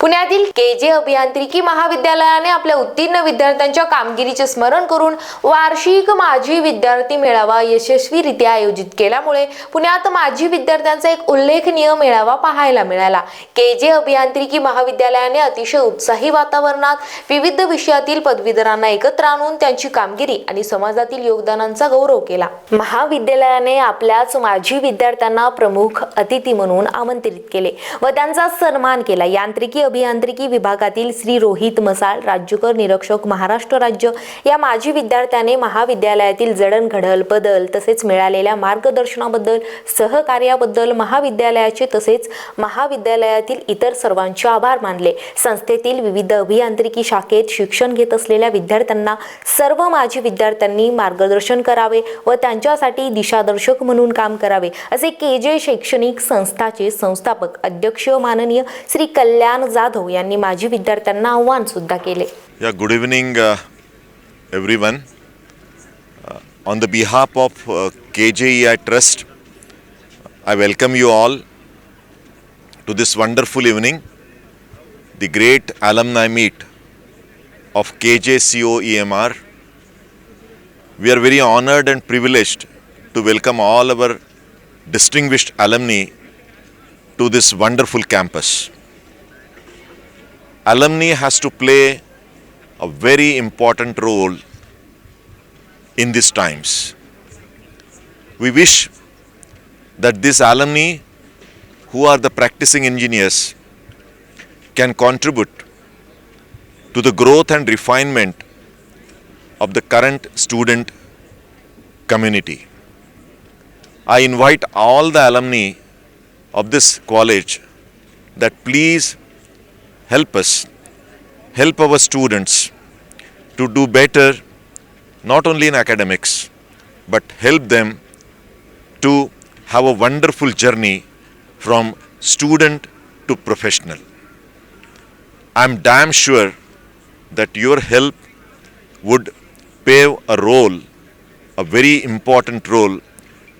पुण्यातील के जे अभियांत्रिकी महाविद्यालयाने आपल्या उत्तीर्ण विद्यार्थ्यांच्या कामगिरीचे स्मरण करून वार्षिक माजी विद्यार्थी मेळावा यशस्वीरित्या आयोजित केल्यामुळे पुण्यात माजी विद्यार्थ्यांचा एक उल्लेखनीय मेळावा पाहायला मिळाला. के जे अभियांत्रिकी महाविद्यालयाने अतिशय उत्साही वातावरणात विविध विषयातील पदवीधरांना एकत्र आणून त्यांची कामगिरी आणि समाजातील योगदानांचा गौरव केला. महाविद्यालयाने आपल्याच माजी विद्यार्थ्यांना प्रमुख अतिथी म्हणून आमंत्रित केले व त्यांचा सन्मान केला. यांत्रिकी अभियांत्रिकी विभागातील श्री रोहित मसाळ राज्यकर निरीक्षक महाराष्ट्र राज्य या माजी विद्यार्थ्याने महाविद्यालयातील जडणघडण बदल तसेच मिळालेल्या मार्गदर्शनाबद्दल सहकार्याबद्दल महाविद्यालयाचे तसेच महाविद्यालयातील इतर सर्वांचे आभार मानले. संस्थेतील विविध अभियांत्रिकी शाखेत शिक्षण घेत असलेल्या विद्यार्थ्यांना सर्व माजी विद्यार्थ्यांनी मार्गदर्शन करावे व त्यांच्यासाठी दिशादर्शक म्हणून काम करावे असे के जे शैक्षणिक संस्थाचे संस्थापक अध्यक्ष माननीय श्री कल्याण जाधव यांनी माजी विद्यार्थ्यांना आव्हान सुद्धा केले Yeah, good evening, uh, everyone. Uh, on the behalf of uh, KJEI Trust, I welcome you all to this wonderful evening, the great alumni meet of KJCOEMR. We are very honored and privileged to welcome all our distinguished alumni to this wonderful campus. Alumni has to play a very important role in these times. We wish that these alumni, who are the practicing engineers, can contribute to the growth and refinement of the current student community. I invite all the alumni of this college that please help us help our students to do better not only in academics but help them to have a wonderful journey from student to professional. I'm damn sure that your help would pave a role a very important role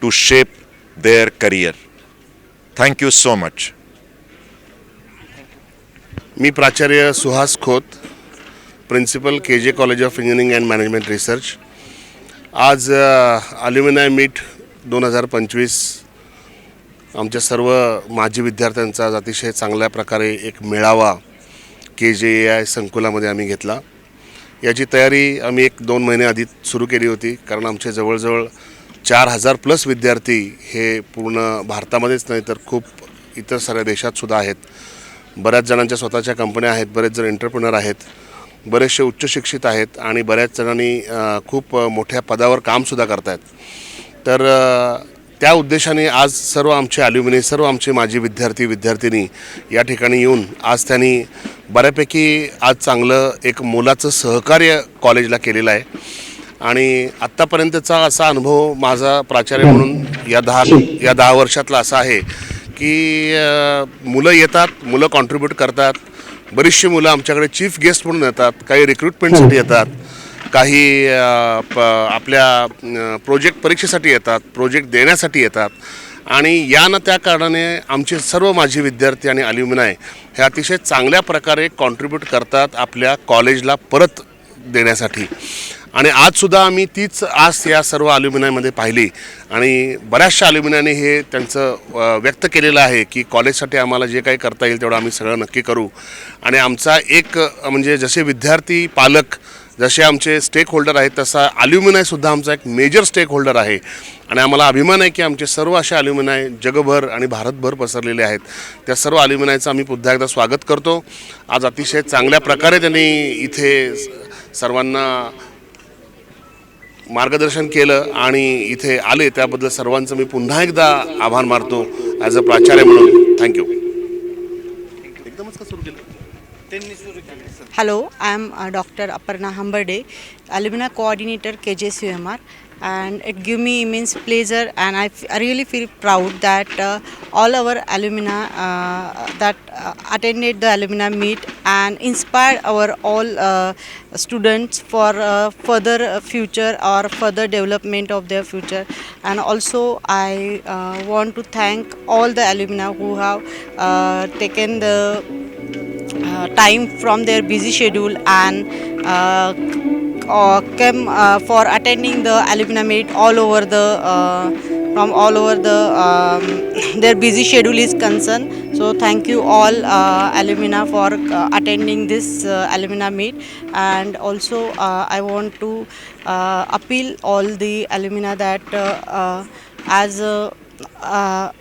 to shape their career. Thank you so much मी प्राचार्य Suhas Khot principal K J college of engineering and management research. आज alumni meet दोन हजार पंचवीस. आमच्या सर्व माजी विद्यार्थ्यांचा आज अतिशय चांगल्या प्रकारे एक मेळावा के जे ए आय संकुलामध्ये आम्ही घेतला. याची तयारी आम्ही एक दोन महिने आधी सुरू केली होती कारण आमचे जवळजवळ चार हजार प्लस विद्यार्थी हे पूर्ण भारतामध्येच नाही तर खूप इतर साऱ्या देशातसुद्धा आहेत. बऱ्याच जणांच्या स्वतःच्या कंपन्या आहेत बरेच जण एंटरप्रिनर आहेत बरेचसे उच्च शिक्षित आहेत आणि बऱ्याच जणांनी खूप मोठ्या पदावर कामसुद्धा करत आहेत तर त्या उद्देशाने आज सर्व आमचे अल्युमिनी सर्व आमचे माजी विद्यार्थी विद्यार्थिनी या ठिकाणी येऊन आज त्यांनी बऱ्यापैकी आज चांगलं एक मोलाचं सहकार्य कॉलेजला केलेलं आहे. आणि आत्तापर्यंतचा असा अनुभव माझा प्राचार्य म्हणून या दहा या दहा वर्षातला असा आहे की मुलं येतात मुलं कॉन्ट्रीब्यूट करतात. बरीचशी मुलं आमच्याकडे चीफ गेस्ट म्हणून येतात काही रिक्रुटमेंटसाठी येतात काही प आपल्या प्रोजेक्ट परीक्षेसाठी येतात प्रोजेक्ट देण्यासाठी येतात. आणि या ना त्या कारणाने आमचे सर्व माझे विद्यार्थी आणि अल्युमिनाय हे अतिशय चांगल्या प्रकारे कॉन्ट्रीब्यूट करतात आपल्या कॉलेजला परत देण्यासाठी. आणि आजसुद्धा आम्ही तीच आस या सर्व अल्युमिनायमध्ये पाहिली. आणि बऱ्याचशा अल्युमिनायने हे त्यांचं व्यक्त केलेलं आहे की कॉलेजसाठी आम्हाला जे काही करता येईल तेवढं आम्ही सगळं नक्की करू. आणि आमचा एक म्हणजे जसे विद्यार्थी पालक जसे आमचे स्टेक होल्डर आहेत तसा अल्युमिनायसुद्धा आमचा एक मेजर स्टेक होल्डर आहे. आणि आम्हाला अभिमान आहे की आमचे सर्व असे अल्युमिनाय जगभर आणि भारतभर पसरलेले आहेत. त्या सर्व अल्युमिनायचं आम्ही पुन्हा एकदा स्वागत करतो. आज अतिशय चांगल्या प्रकारे त्यांनी इथे सर्वांना मार्गदर्शन केलं आणि इथे आले त्याबद्दल सर्वांचं मी पुन्हा एकदा आभार मानतो. ॲज अ प्राचार्य म्हणून थँक्यू एकदमच का सुरू केलं? Hello, I am uh, Dr. Aparna Hamberde, alumni coordinator KJCUMR, and it gives me immense pleasure, and I, really feel proud that uh, all our alumni uh, that uh, attended the alumni meet and inspired our all uh, students for uh, further uh, future or further development of their future. And also, I uh, want to thank all the alumni who have uh, taken the uh, time from their busy schedule and uh, came uh, for attending the alumni meet all over the uh, from all over the um, their busy schedule is concerned. So thank you all uh, alumina for uh, attending this uh, alumina meet. And also uh, i want to uh, appeal all the alumina that uh, uh, as uh, uh,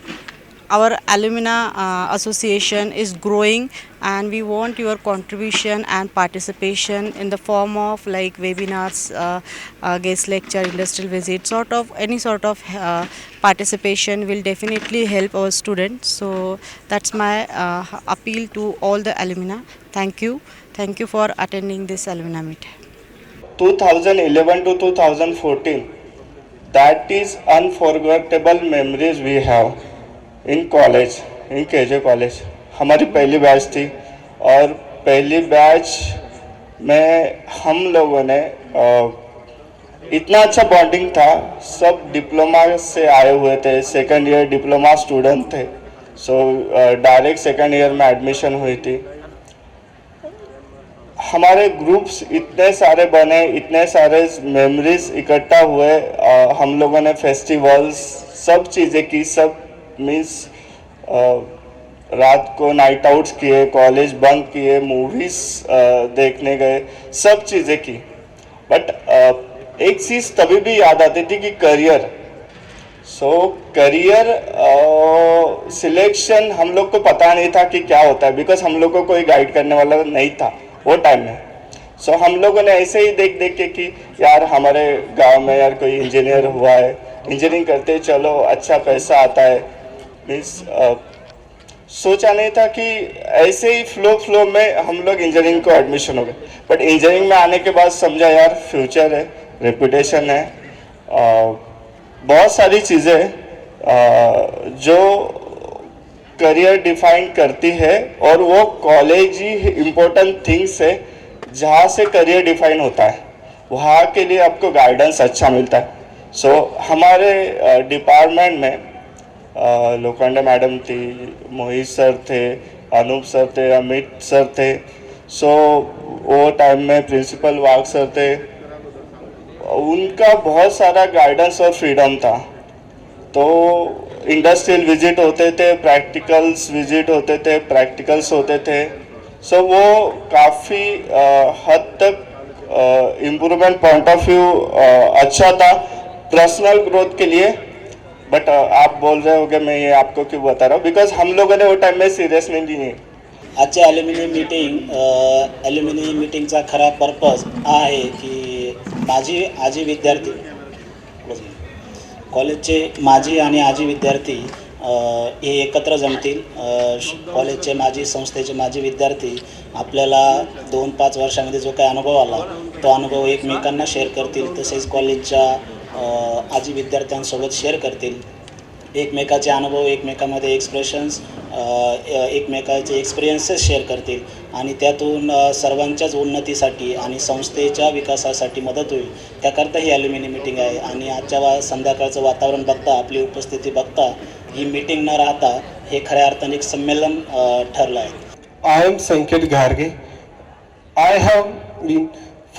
our alumina uh, association is growing and we want your contribution and participation in the form of like webinars uh, uh, guest lecture industrial visit sort of any sort of uh, participation will definitely help our students. So that's my uh, appeal to all the alumina. Thank you. Thank you for attending this alumina meet. 2011 to 2014 that is unforgettable memories we have in college in K J college हमारी पहली batch थी और पहली batch में हम लोगों ने इतना अच्छा बॉन्डिंग था, सब डिप्लोमा से आए हुए थे सेकंड ईयर डिप्लोमा स्टूडेंट थे सो डायरेक्ट सेकंड ईयर में एडमिशन हुई थी। हमारे ग्रुप्स इतने सारे बने, इतने सारे मेमोरीज इकट्ठा हुए हम लोगों ने फेस्टिवल्स सब चीज़ें की, सब मीन्स रात को नाइट आउट्स किए कॉलेज बंक किए मूवीज़ देखने गए सब चीज़ें की। बट एक चीज़ तभी भी याद आती थी कि करियर सो करियर सिलेक्शन हम लोग को पता नहीं था कि क्या होता है बिकॉज़ हम लोग को कोई गाइड करने वाला नहीं था वो टाइम में। सो so, हम लोगों ने ऐसे ही देख देख के कि यार हमारे गाँव में यार कोई इंजीनियर हुआ है इंजीनियरिंग करते चलो अच्छा पैसा आता है मीन्स सोचा नहीं था कि ऐसे ही फ्लो फ्लो में हम लोग इंजीनियरिंग को एडमिशन हो गए। बट इंजीनियरिंग में आने के बाद समझा यार फ्यूचर है रेपुटेशन है बहुत सारी चीज़ें जो करियर डिफाइन करती है और वो कॉलेज ही इम्पोर्टेंट थिंग्स है जहाँ से करियर डिफाइन होता है। वहाँ के लिए आपको गाइडेंस अच्छा मिलता है। सो so, हमारे डिपार्टमेंट में लोखंडे मैडम थी, मोहित सर थे, अनूप सर थे, अमित सर थे। सो वो टाइम में प्रिंसिपल वाघ सर थे। उनका बहुत सारा गाइडेंस और फ्रीडम था। तो इंडस्ट्रियल विज़िट होते थे प्रैक्टिकल्स विज़िट होते थे प्रैक्टिकल्स होते थे। सो वो काफ़ी हद तक इम्प्रूवमेंट पॉइंट ऑफ़ व्यू अच्छा था। पर्सनल ग्रोथ के लिए बट uh, आप बोल रहे होगे मैं ये आपको क्यों बता रहा हूँ? बिकॉज हम लोगों ने वो टाइम में सीरियस नहीं। ली आजच्या ॲल्युमिनी मीटिंग ॲल्युमिनी मीटिंगचा खरा पर्पज हा आहे की माझी आजी विद्यार्थी कॉलेजचे माजी आणि आजी विद्यार्थी uh, हे एकत्र जमतील. Uh, श- कॉलेजचे माजी संस्थेचे माजी विद्यार्थी आपल्याला दोन पाच वर्षामध्ये जो काही अनुभव आला तो अनुभव एकमेकांना शेअर करतील. तसेच कॉलेजच्या आजी विद्यार्थ्यांसोबत शेअर करतील. एकमेकाचे अनुभव एकमेकामध्ये एक्सप्रेशन्स एकमेकाचे एक्सपिरियन्सेस शेअर करतील. आणि त्यातून सर्वांच्याच उन्नतीसाठी आणि संस्थेच्या विकासासाठी मदत होईल. त्याकरता ही ॲल्युमिनी मीटिंग आहे. आणि आजच्या वा संध्याकाळचं वातावरण बघता आपली उपस्थिती बघता ही मीटिंग न राहता हे खऱ्या अर्थाने एक संमेलन ठरलं आहे. I am Sanket घारगे I have been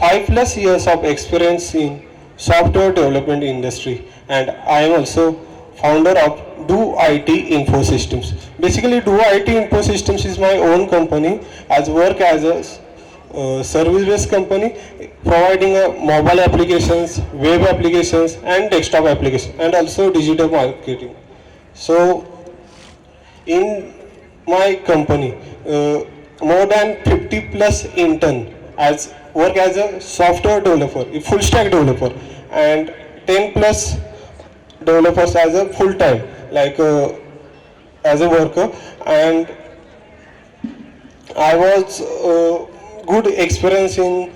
five plus years of experience in software development industry and I am also founder of Do IT Info Systems. Basically, Do IT Info Systems is my own company. As work as a uh, service-based company providing uh, mobile applications, web applications, and desktop applications, and also digital marketing. So in my company uh, more than 50 plus intern as work as a software developer a full stack developer and 10 plus developers as a full time like uh, as a worker. And i was uh, good experience in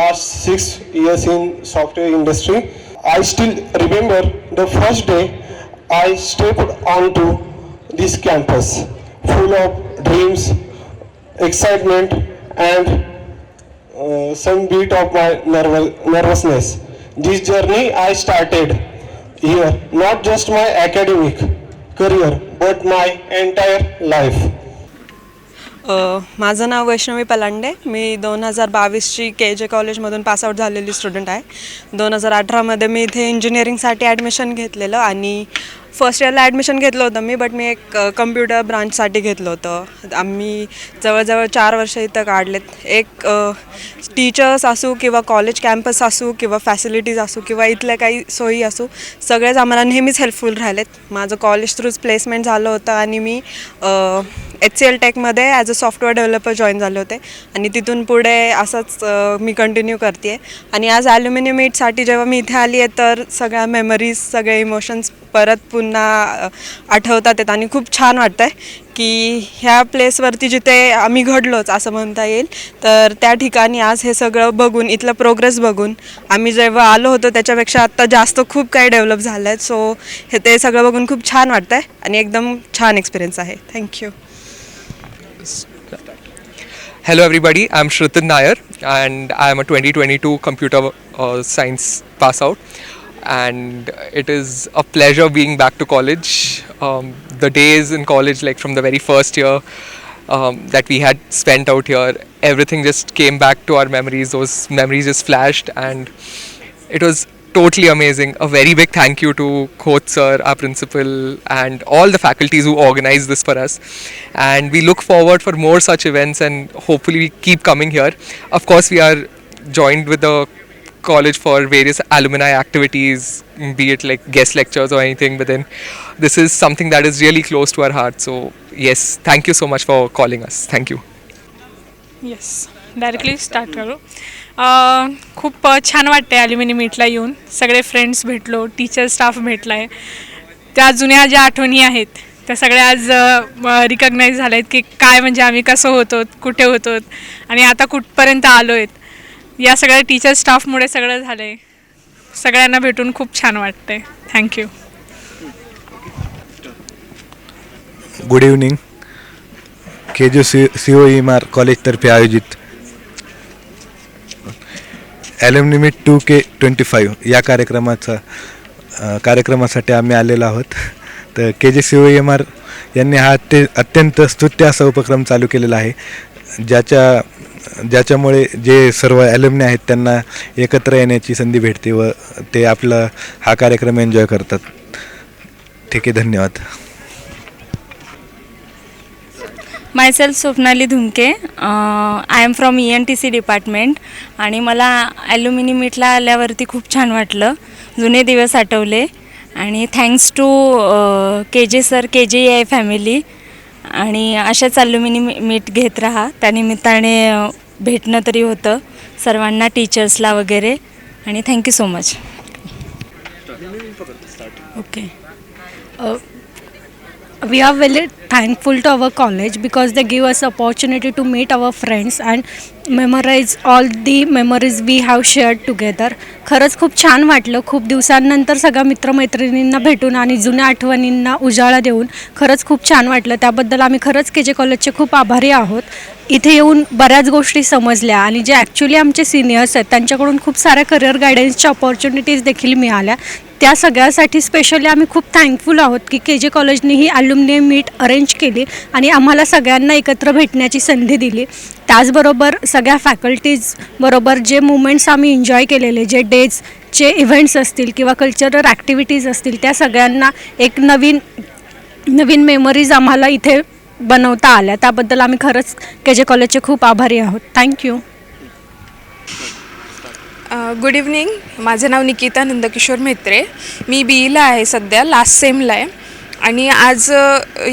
last 6 years in software industry. I still remember the first day i stepped onto this campus full of dreams, excitement, and some bit of my nervousness this journey I started here not just my academic career but my entire life माझं नाव वैष्णवी पलांडे. मी दोन हजार बावीसची के जे कॉलेजमधून pass out झालेली student आहे. दोन हजार अठरामध्ये मी इथे इंजिनिअरिंगसाठी ॲडमिशन घेतलेलं आणि फर्स्ट इयरला ॲडमिशन घेतलं होतं मी बट मी एक कम्प्युटर ब्रांचसाठी घेतलं होतं. आम्ही जवळजवळ चार वर्ष इथं काढलेत. एक टीचर्स असू किंवा कॉलेज कॅम्पस असू किंवा फॅसिलिटीज असू किंवा इथल्या काही सोयी असू सगळेच आम्हाला नेहमीच हेल्पफुल राहिलेत. माझं कॉलेज थ्रूच प्लेसमेंट झालं होतं आणि मी H C L टेकमध्ये as a software developer join झाले होते. आणि तिथून पुढे असंच मी कंटिन्यू करते आहे आणि आज ॲल्युमिनियम मीटसाठी जेव्हा मी इथे आली आहे तर सगळ्या मेमरीज सगळे इमोशन्स परत पुन्हा आठवतात आहेत आणि खूप छान वाटतं आहे की ह्या प्लेसवरती जिथे आम्ही घडलोच असं म्हणता येईल तर त्या ठिकाणी आज हे सगळं बघून इथलं प्रोग्रेस बघून आम्ही जेव्हा आलो होतो त्याच्यापेक्षा आत्ता जास्त खूप काही डेव्हलप झालं आहे सो हे ते सगळं बघून खूप छान वाटतं आहे आणि एकदम छान एक्सपिरियन्स आहे. Thank you Hello, everybody. I'm Shrutin Nair, and I'm a 2022 computer uh, science pass out. And it is a pleasure being back to college. Um, the days in college, like from the very first year um, that we had spent out here, everything just came back to our memories. Those memories just flashed, and it was totally amazing. A very big thank you to Coach sir, our principal, and all the faculties who organized this for us. And we look forward for more such events and hopefully we keep coming here. Of course, we are joined with the college for various alumni activities, be it like guest lectures or anything. But then this is something that is really close to our heart. So, yes, thank you so much for calling us. Thank you. Yes, directly start. खूप छान वाटते ॲल्युमिनी मीटला येऊन. सगळे friends भेटलो teacher staff भेटला आहे त्या जुन्या ज्या आठवणी आहेत त्या सगळ्या आज रिकग्नाईज झाल्या आहेत की काय म्हणजे आम्ही कसं होतो कुठे होतो आणि आता कुठपर्यंत आलो आहेत या सगळ्या टीचर स्टाफमुळे सगळं झालं आहे सगळ्यांना भेटून खूप छान वाटतंय. Thank you good evening K J C C O E M R कॉलेजतर्फे आयोजित alumni meet two K twenty five या कार्यक्रमाचा कार्यक्रमासाठी आम्ही आलेलो आहोत. तर के J C O M R यांनी हा ते अत्यंत स्तुत्य असा उपक्रम चालू केलेला आहे ज्याच्या ज्याच्यामुळे जे सर्व ॲल्युमिनी आहेत त्यांना एकत्र येण्याची संधी भेटते व ते आपला हा कार्यक्रम एन्जॉय करतात. ठीक आहे धन्यवाद. Myself Swapnali Dhumke I am from E N T C department आणि मला ॲल्युमिनी मीटला आल्यावरती खूप छान वाटलं. जुने दिवस आठवले. आणि थँक्स टू के जे सर के जे आय फॅमिली आणि अशाच ॲल्युमिनी मीट घेत राहा. त्यानिमित्ताने अ, भेटणं तरी होतं. सर्वांना टीचर्सला वगैरे. आणि thank you so much Okay. We are very thankful to our college because they give us opportunity to meet our friends and memorize all the memories we have shared together. खरंच खूप छान वाटलं. खूप दिवसांनंतर सगळ्या मित्रमैत्रिणींना भेटून आणि जुन्या आठवणींना उजाळा देऊन खरंच खूप छान वाटलं. त्याबद्दल आम्ही खरंच के जे कॉलेजचे खूप आभारी आहोत. इथे येऊन बऱ्याच गोष्टी समजल्या आणि जे ॲक्च्युली आमचे सिनियर्स आहेत त्यांच्याकडून खूप साऱ्या करिअर गायडन्सच्या ऑपॉर्च्युनिटीज देखील मिळाल्या. त्या सगळ्यासाठी स्पेशली आम्ही खूप थँकफुल आहोत की के जे कॉलेजने ही ॲल्युमिनियम मीट अरेंज केली आणि आम्हाला सगळ्यांना एकत्र भेटण्याची संधी दिली. त्याचबरोबर सगळ्या फॅकल्टीज बरोबर जे मुमेंट्स आम्ही एन्जॉय केलेले जे डेजचे इव्हेंट्स असतील किंवा कल्चरल ॲक्टिव्हिटीज असतील त्या सगळ्यांना एक नवीन नवीन मेमरीज आम्हाला इथे बनवता आल्या. त्याबद्दल आम्ही खरंच के जे कॉलेजचे खूप आभारी आहोत. थँक्यू गुड इव्हनिंग माझं नाव निकिता नंदकिशोर म्हेत्रे. मी बी ईला आहे सध्या लास्ट सेमला आहे. आणि आज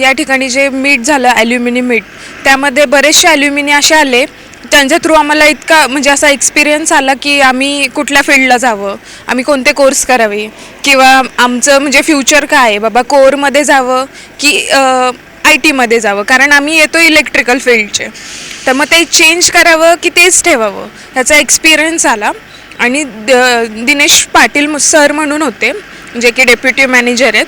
या ठिकाणी जे मीट झालं ॲल्युमिनी मीट त्यामध्ये बरेचसे ॲल्युमिनी असे आले. त्यांच्या थ्रू आम्हाला इतका म्हणजे असा एक्सपिरियन्स आला की आम्ही कुठल्या फील्डला जावं आम्ही कोणते कोर्स करावे किंवा आमचं म्हणजे फ्युचर काय आहे? बाबा कोरमध्ये जावं की आय टीमध्ये जावं? कारण आम्ही येतो इलेक्ट्रिकल फील्डचे तर मग ते चेंज करावं की तेच ठेवावं? ह्याचा एक्सपिरियन्स आला. आणि द- दिनेश पाटील सर म्हणून होते जे की डेप्युटी मॅनेजर आहेत.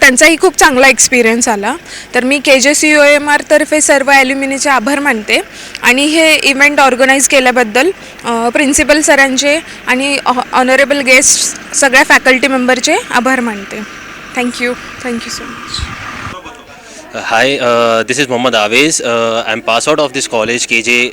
त्यांचाही खूप चांगला एक्सपिरियन्स आला. तर मी के जे सी ओ एम आरतर्फे सर्व ॲल्युमिनीचे आभार मानते. आणि हे इव्हेंट ऑर्गनाईज केल्याबद्दल प्रिन्सिपल सरांचे आणि ऑनरेबल गेस्ट सगळ्या फॅकल्टी मेंबरचे आभार मानते. Thank you thank you so much Uh, hi, uh, this is Mohammad Aves. Uh, I'm passed out of this college, KJ.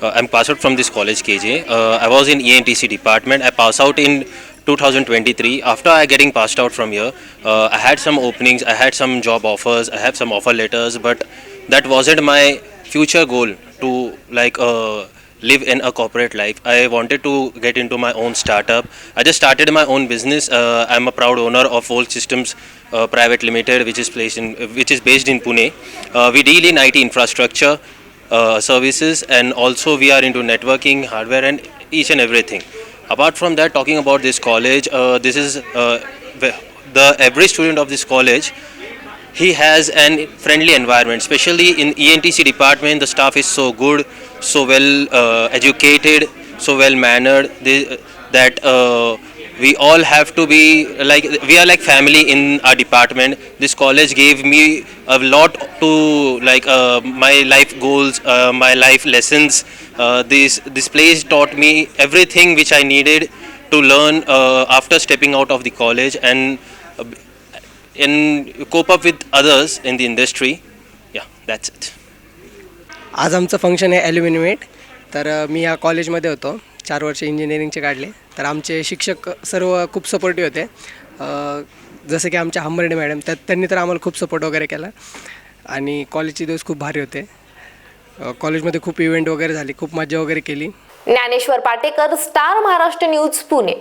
Uh, I'm passed out from this college, KJ. Uh, I was in ENTC department. I passed out in 2023. After I getting passed out from here, uh, I had some openings. I had some job offers. I have some offer letters, but that wasn't my future goal to like uh, live in a corporate life. I wanted to get into my own startup. I just started my own business. Uh, I'm a proud owner of Volt Systems uh, Private Limited, which is placed in, which is based in Pune. Uh, we deal in IT infrastructure uh, services, and also we are into networking, hardware, and each and everything. Apart from that, talking about this college, uh, this is uh, the every student of this college he has an friendly environment especially in entc department the staff is so good so well uh, educated so well mannered they, that uh, we all have to be like we are like family in our department this college gave me a lot to like uh, my life goals uh, my life lessons uh, this this place taught me everything which i needed to learn uh, after stepping out of the college and uh, and cope up with others in the industry. Yeah, that's it. आज आमचं function आहे ॲल्युमिनिमेट तर मी या कॉलेजमध्ये होतो. चार वर्ष इंजिनिअरिंगचे काढले. तर आमचे शिक्षक सर्व खूप सपोर्टिव्ह होते. जसं की आमच्या हंबर्डे मॅडम तर त्यांनी तर आम्हाला खूप सपोर्ट वगैरे केला. आणि कॉलेजचे दिवस खूप भारी होते. कॉलेजमध्ये खूप इव्हेंट वगैरे झाली खूप मजा वगैरे केली. Dnyaneshwar Patekar star Maharashtra news Pune.